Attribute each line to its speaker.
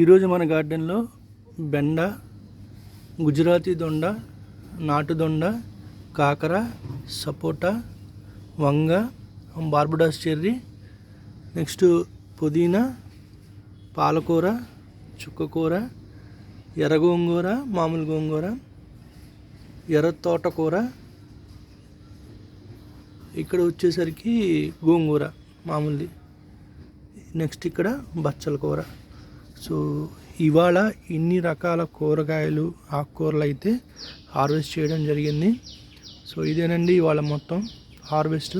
Speaker 1: ఈరోజు మన గార్డెన్లో బెండ గుజరాతీ దొండ నాటు దొండ కాకర సపోటా వంగ బార్బడాస్ చెర్రీ నెక్స్ట్ పుదీనా పాలకూర చుక్కకూర ఎర్ర గోంగూర మామూలు గోంగూర ఎర్ర తోటకూర ఇక్కడ వచ్చేసరికి గోంగూర మామూలుది. నెక్స్ట్ ఇక్కడ బచ్చల కూర. సో ఇవాళ ఇన్ని రకాల కూరగాయలు ఆకుకూరలు అయితే హార్వెస్ట్ చేయడం జరిగింది. సో ఇదేనండి ఇవాళ మొత్తం హార్వెస్ట్.